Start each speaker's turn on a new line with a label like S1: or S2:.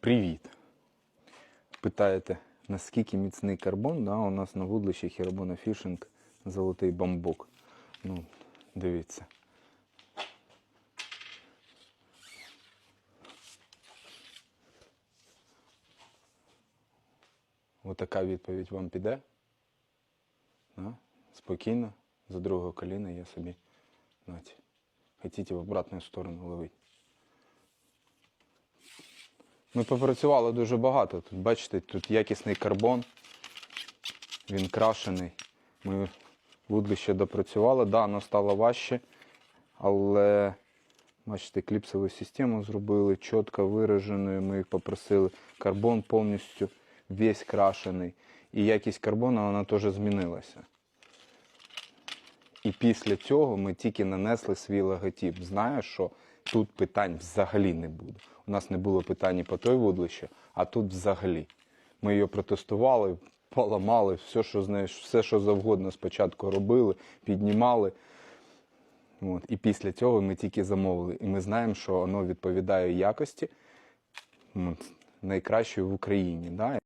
S1: Привіт! Питаєте, наскільки міцний карбон? Да, у нас на вудлищі Хірабона Фішинг золотий бамбук. Ну, дивіться. Отака відповідь вам піде. Да? Спокійно, за другого коліна я собі. Знаєте, в обратну сторону ловити. Ми попрацювали дуже багато. Тут, бачите, тут якісний карбон, він крашений. Ми вудлище допрацювали, да, воно стало важче, але бачите, кліпсову систему зробили, чітко вираженою. Ми їх попросили. Карбон повністю весь крашений. І якість карбону вона теж змінилася. І після цього ми тільки нанесли свій логотип. Знаю, що тут питань взагалі не буде. У нас не було питань по той вудлище, а тут взагалі. Ми її протестували, поламали, все, що знаєш, все, що завгодно спочатку робили, піднімали. От. І після цього ми тільки замовили. І ми знаємо, що воно відповідає якості от, найкращої в Україні. Да?